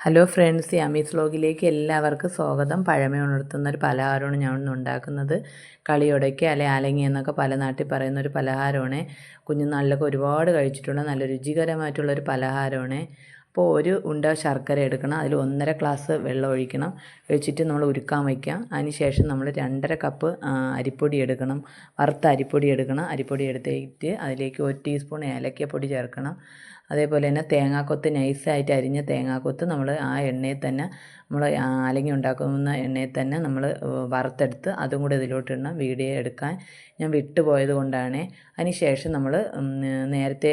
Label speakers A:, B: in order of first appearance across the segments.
A: Hello friends യമീസ് വ്ലോഗിലേക്ക് എല്ലാവർക്കും സ്വാഗതം. പഴമേ ഉണർത്തുന്ന ഒരു പലഹാരമാണ് ഞാൻ ഇന്ന് ഉണ്ടാക്കുന്നത്. കളിയൊടയ്ക്ക് അല്ലെ ആലങ്ങി എന്നൊക്കെ പല നാട്ടിൽ പറയുന്ന ഒരു പലഹാരമാണ്. കുഞ്ഞുനാളിലൊക്കെ ഒരുപാട് കഴിച്ചിട്ടുള്ള നല്ല രുചികരമായിട്ടുള്ള ഒരു പലഹാരമാണ്. അപ്പോൾ ഒരു ഉണ്ട ശർക്കര എടുക്കണം അതിൽ ഒന്നര ഗ്ലാസ് വെള്ളം ഒഴിക്കണം ഒഴിച്ചിട്ട് നമ്മൾ ഉരുക്കാൻ വയ്ക്കാം അതിന് ശേഷം നമ്മൾ രണ്ടര കപ്പ് അരിപ്പൊടി എടുക്കണം വറുത്ത അരിപ്പൊടി എടുക്കണം. അരിപ്പൊടി എടുത്തിട്ട് അതിലേക്ക് ഒരു ടീസ്പൂൺ ഏലക്കപ്പൊടി ചേർക്കണം. അതേപോലെ തന്നെ തേങ്ങാക്കൊത്ത് നൈസായിട്ട് അരിഞ്ഞ തേങ്ങാക്കൊത്ത് നമ്മൾ ആ എണ്ണയിൽ തന്നെ നമ്മൾ അലങ്ങി ഉണ്ടാക്കുന്ന എണ്ണയിൽ തന്നെ നമ്മൾ വറുത്തെടുത്ത് അതും കൂടെ ഇതിലോട്ടിടണം വീഡിയോ എടുക്കാൻ. ഞാൻ വിട്ടുപോയത് കൊണ്ടാണ്. അതിന് ശേഷം നമ്മൾ നേരത്തെ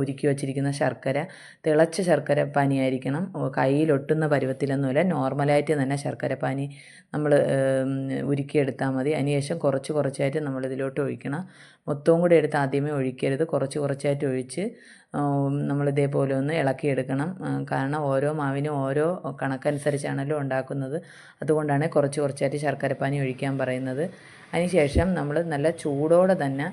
A: ഉരുക്കി വച്ചിരിക്കുന്ന ശർക്കര തിളച്ച ശർക്കര പാനിയായിരിക്കണം കയ്യിലൊട്ടുന്ന പരുവത്തിലൊന്നുമില്ല. നോർമലായിട്ട് തന്നെ ശർക്കര പാനി നമ്മൾ ഉരുക്കിയെടുത്താൽ മതി. അതിനുശേഷം കുറച്ച് കുറച്ചായിട്ട് നമ്മൾ ഇതിലോട്ട് ഒഴിക്കണം. മൊത്തവും കൂടി എടുത്ത് ആദ്യമേ ഒഴിക്കരുത്. കുറച്ച് കുറച്ചായിട്ട് ഒഴിച്ച് നമ്മൾ ഇതേപോലെ ഒന്ന് ഇളക്കിയെടുക്കണം. കാരണം ഓരോ മാവിനും ഓരോ കണക്കനുസരിച്ചാണല്ലോ ഉണ്ടാക്കുന്നത്. അതുകൊണ്ടാണ് കുറച്ച് കുറച്ചായിട്ട് ശർക്കരപ്പാനി ഒഴിക്കാൻ പറയുന്നത്. അതിനുശേഷം നമ്മൾ നല്ല ചൂടോടെ തന്നെ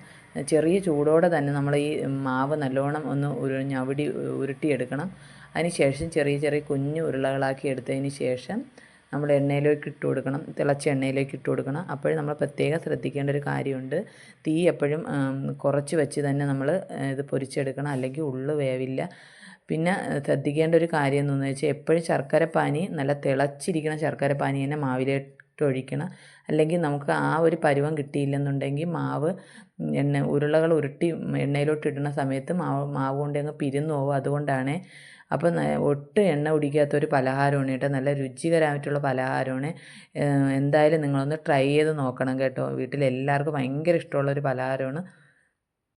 A: ചെറിയ ചൂടോടെ തന്നെ നമ്മൾ ഈ മാവ് നല്ലോണം ഒന്ന് ഒരു ഞവടി ഉരുട്ടിയെടുക്കണം. അതിനുശേഷം ചെറിയ ചെറിയ കുഞ്ഞു ഉരുളകളാക്കി എടുത്തതിന് ശേഷം നമ്മൾ എണ്ണയിലേക്ക് ഇട്ട് കൊടുക്കണം. തിളച്ച എണ്ണയിലേക്ക് ഇട്ട് കൊടുക്കണം. അപ്പോഴും നമ്മൾ പ്രത്യേകം ശ്രദ്ധിക്കേണ്ട ഒരു കാര്യമുണ്ട്. തീ എപ്പോഴും കുറച്ച് വെച്ച് തന്നെ നമ്മൾ ഇത് പൊരിച്ചെടുക്കണം. അല്ലെങ്കിൽ ഉള്ളു വേവില്ല. പിന്നെ ശ്രദ്ധിക്കേണ്ട ഒരു കാര്യം എന്താണെന്ന് വെച്ചാൽ എപ്പോഴും ശർക്കര പാനി നല്ല തിളച്ചിരിക്കുന്ന ശർക്കര പാനി തന്നെ മാവിലേക്ക് ഒഴിക്കണം അല്ലെങ്കിൽ നമുക്ക് ആ ഒരു പരുവം കിട്ടിയില്ലെന്നുണ്ടെങ്കിൽ മാവ് എണ്ണ ഉരുളകൾ ഉരുട്ടി എണ്ണയിലോട്ട് ഇടുന്ന സമയത്ത് മാവ് മാവ് കൊണ്ട് അങ്ങ് പിരിന്നു പോകും അതുകൊണ്ടാണ് അപ്പം ഒട്ടും എണ്ണ കുടിക്കാത്ത ഒരു പലഹാരമാണ് കേട്ടോ. നല്ല രുചികരമായിട്ടുള്ള പലഹാരമാണ്. എന്തായാലും നിങ്ങളൊന്ന് ട്രൈ ചെയ്ത് നോക്കണം കേട്ടോ. വീട്ടിൽ എല്ലാവർക്കും ഭയങ്കര ഇഷ്ടമുള്ള ഒരു പലഹാരമാണ്.